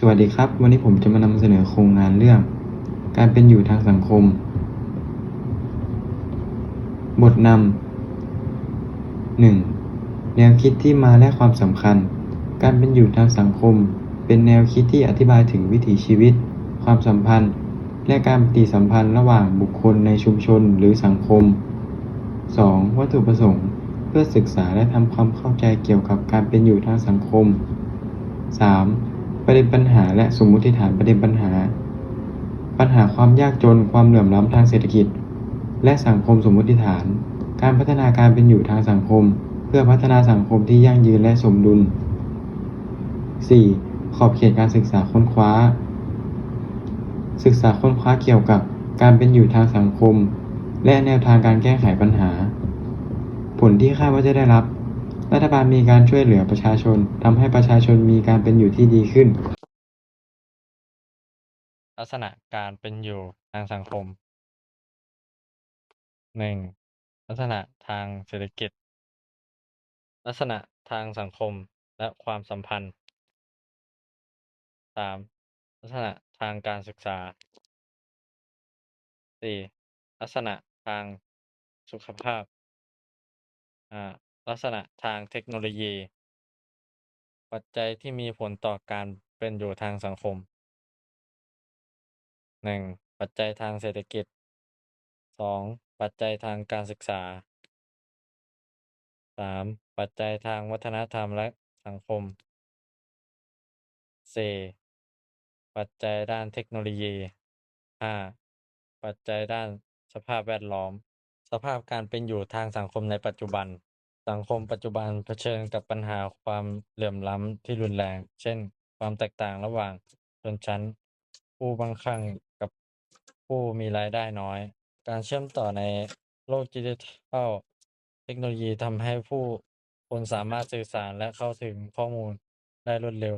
สวัสดีครับ วันนี้ผมจะมานำเสนอโครงงานเรื่อง การเป็นอยู่ทางสังคม บทนำ 1. แนวคิดที่มาและความสำคัญ การเป็นอยู่ทางสังคม เป็นแนวคิดที่อธิบายถึงวิถีชีวิต ความสัมพันธ์ และการปฏิสัมพันธ์ระหว่างบุคคลในชุมชนหรือสังคม 2. วัตถุประสงค์ เพื่อศึกษาและทำความเข้าใจเกี่ยวกับการเป็นอยู่ทางสังคม 3. ประเด็นปัญหา และสมมติฐานประเด็นปัญหา ปัญหาความยากจนความเหลื่อมล้ำทางเศรษฐกิจ และสังคมสมมติฐาน การพัฒนาการเป็นอยู่ทางสังคม เพื่อพัฒนาสังคมที่ยั่งยืนและสมดุล 4. ขอบเขตการศึกษาค้นคว้า ศึกษาค้นคว้าเกี่ยวกับการเป็นอยู่ทางสังคม และแนวทางการแก้ไขปัญหา ผลที่คาดว่าจะได้รับ รัฐบาลมีการช่วยเหลือประชาชน ทำให้ประชาชนมีการเป็นอยู่ที่ดีขึ้นลักษณะการเป็นอยู่ทางสังคมหนึ่งลักษณะทางเศรษฐกิจ ลักษณะทางสังคมและความสัมพันธ์สามลักษณะทางการศึกษาสี่ลักษณะทางสุขภาพอ่า ลักษณะทางเทคโนโลยี ปัจจัยที่มีผลต่อการเป็นอยู่ทางสังคมหนึ่งปัจจัยทางเศรษฐกิจสองปัจจัยทางการศึกษาสามปัจจัยทางวัฒนธรรมและสังคมสี่ปัจจัยด้านเทคโนโลยีห้าปัจจัยด้านสภาพแวดล้อม สภาพการเป็นอยู่ทางสังคมในปัจจุบัน สังคมปัจจุบันเผชิญกับปัญหาความเหลื่อมล้ำที่รุนแรง เช่น ความแตกต่างระหว่างชนชั้น ผู้มั่งคั่งกับผู้มีรายได้น้อย การเชื่อมต่อในโลกดิจิทัลเทคโนโลยีทำให้ผู้คนสามารถสื่อสารและเข้าถึงข้อมูลได้รวดเร็ว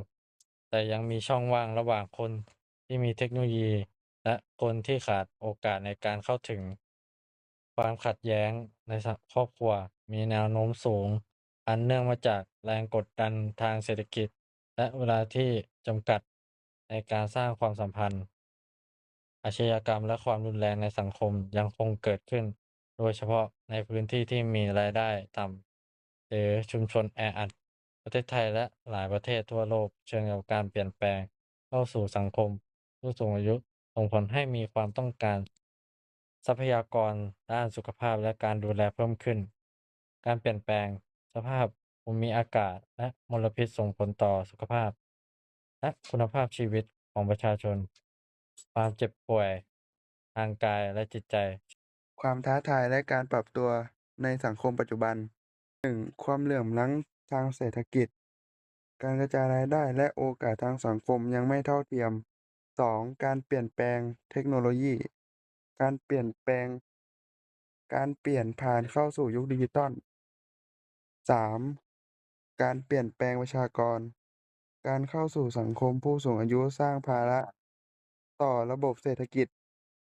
แต่ยังมีช่องว่างระหว่างคนที่มีเทคโนโลยี และคนที่ขาดโอกาสในการเข้าถึง ความขัดแย้งในครอบครัวมีแนวโน้มสูง อันเนื่องมาจากแรงกดดันทางเศรษฐกิจ และเวลาที่จำกัดในการสร้างความสัมพันธ์ อาชญากรรมและความรุนแรงในสังคมยังคงเกิดขึ้น โดยเฉพาะในพื้นที่ที่มีรายได้ต่ำหรือชุมชนแออัดประเทศไทยและหลายประเทศทั่วโลกเชิญกับการเปลี่ยนแปลงเข้าสู่สังคม ผู้สูงอายุส่งผลให้มีความต้องการ ทรัพยากรด้านสุขภาพและการดูแลเพิ่มขึ้น การเปลี่ยนแปลงสภาพภูมิอากาศและมลพิษส่งผลต่อสุขภาพ และคุณภาพชีวิตของประชาชน ความเจ็บป่วย ทางกายและจิตใจ ความท้าทายและการปรับตัวในสังคมปัจจุบัน 1. ความเหลื่อมล้ำทางเศรษฐกิจ การกระจายรายได้และโอกาสทางสังคมยังไม่เท่าเทียม 2. การเปลี่ยนแปลงเทคโนโลยี การเปลี่ยนแปลง การเปลี่ยนผ่านเข้าสู่ยุคดิจิทัล 3. การเปลี่ยนแปลงประชากร การเข้าสู่สังคมผู้สูงอายุสร้างภาระ ต่อระบบเศรษฐกิจ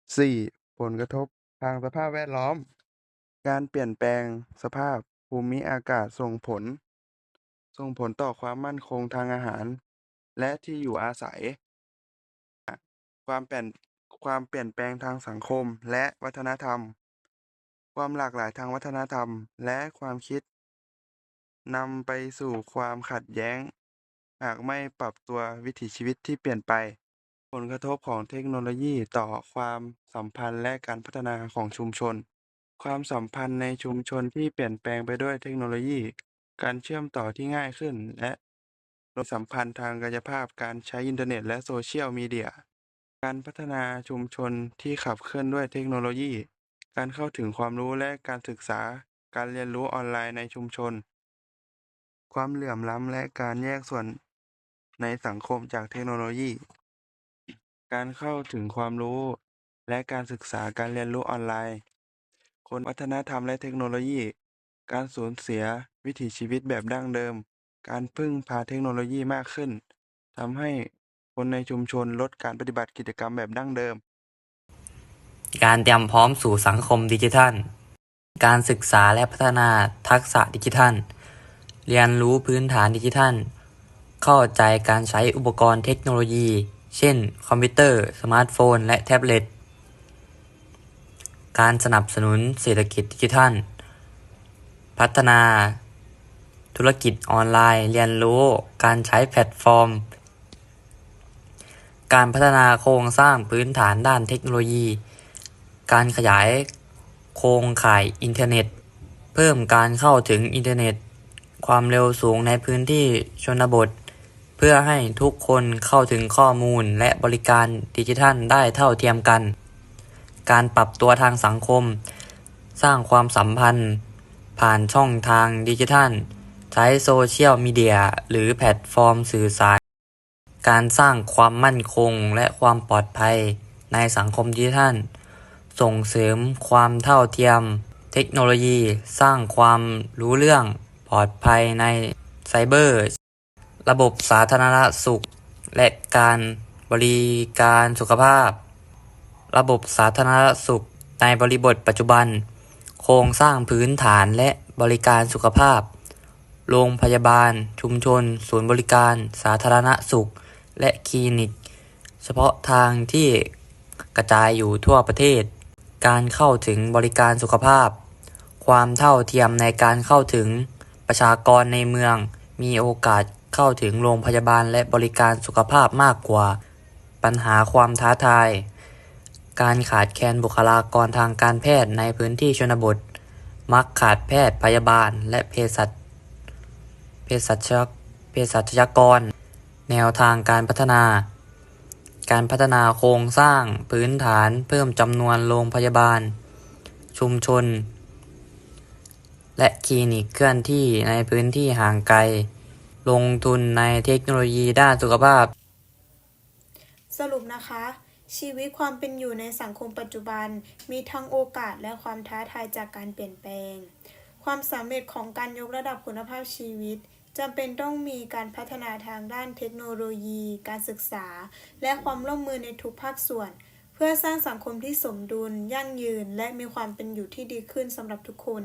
4. ผลกระทบทางสภาพแวดล้อม การเปลี่ยนแปลงสภาพภูมิอากาศส่งผล ส่งผลต่อความมั่นคงทางอาหาร และที่อยู่อาศัย ความเปลี่ยน ความเปลี่ยนแปลงทางสังคมและวัฒนธรรม ความหลากหลายทางวัฒนธรรม และความคิดนำไปสู่ความขัดแย้ง หากไม่ปรับตัววิถีชีวิตที่เปลี่ยนไป ผลกระทบของเทคโนโลยีต่อความสัมพันธ์และการพัฒนาของชุมชน ความสัมพันธ์ในชุมชนที่เปลี่ยนแปลงไปด้วยเทคโนโลยี การเชื่อมต่อที่ง่ายขึ้น และสัมพันธ์ทางกายภาพการใช้อินเทอร์เน็ตและโซเชียลมีเดีย การพัฒนาชุมชนที่ขับเคลื่อนด้วยเทคโนโลยี การเข้าถึงความรู้และการศึกษา การเรียนรู้ออนไลน์ในชุมชน ความเหลื่อมล้ำและการแยกส่วนในสังคมจากเทคโนโลยี การเข้าถึงความรู้ และการศึกษาการเรียนรู้ออนไลน์ คนวัฒนธรรมและเทคโนโลยี การสูญเสียวิถีชีวิตแบบดั้งเดิม การพึ่งพาเทคโนโลยีมากขึ้นทำให้ คนในชุมชนลดการปฏิบัติกิจกรรมแบบดั้งเดิม การเตรียมพร้อมสู่สังคมดิจิทัล การศึกษาและพัฒนาทักษะดิจิทัล เรียนรู้พื้นฐานดิจิทัล เข้าใจการใช้อุปกรณ์เทคโนโลยี เช่น คอมพิวเตอร์ สมาร์ทโฟน และแท็บเล็ต การสนับสนุนเศรษฐกิจดิจิทัล พัฒนา ธุรกิจออนไลน์ เรียนรู้ การใช้แพลตฟอร์ม การพัฒนาโครงสร้างพื้นฐานด้านเทคโนโลยี การขยายโครงข่ายอินเทอร์เน็ต เพิ่มการเข้าถึงอินเทอร์เน็ต ความเร็วสูงในพื้นที่ชนบท เพื่อให้ทุกคนเข้าถึงข้อมูลและบริการดิจิทัลได้เท่าเทียมกัน การปรับตัวทางสังคม สร้างความสัมพันธ์ ผ่านช่องทางดิจิทัล ใช้โซเชียลมีเดียหรือแพลตฟอร์มสื่อสาร การสร้างความมั่นคงและความปลอดภัยในสังคมดิจิทัล ส่งเสริมความเท่าเทียม เทคโนโลยี สร้างความรู้เรื่องปลอดภัยในไซเบอร์ ระบบสาธารณสุข และการบริการสุขภาพ ระบบสาธารณสุขในบริบทปัจจุบัน โครงสร้างพื้นฐานและบริการสุขภาพ โรงพยาบาล ชุมชน ศูนย์บริการสาธารณสุข และคลินิก เฉพาะทางที่กระจายอยู่ทั่วประเทศ การเข้าถึงบริการสุขภาพ ความเท่าเทียมในการเข้าถึงประชากรในเมือง มีโอกาสเข้าถึงโรงพยาบาลและบริการสุขภาพมากกว่า ปัญหาความท้าทาย การขาดแคลนบุคลากรทางการแพทย์ในพื้นที่ชนบท มักขาดแพทย์พยาบาลและเภสัชเภสัชเภสัชกร แนวทางการพัฒนา การพัฒนาโครงสร้างพื้นฐานเพิ่มจำนวนโรงพยาบาล ชุมชน และคลินิกเคลื่อนที่ในพื้นที่ห่างไกล ลงทุนในเทคโนโลยีด้านสุขภาพ สรุปนะคะ ชีวิตความเป็นอยู่ในสังคมปัจจุบันมีทั้งโอกาสและความท้าทายจากการเปลี่ยนแปลง ความสำเร็จของการยกระดับคุณภาพชีวิต จำเป็นต้องมีการพัฒนาทางด้านเทคโนโลยี การศึกษา และความร่วมมือในทุกภาคส่วน เพื่อสร้างสังคมที่สมดุล ยั่งยืน และมีความเป็นอยู่ที่ดีขึ้นสำหรับทุกคน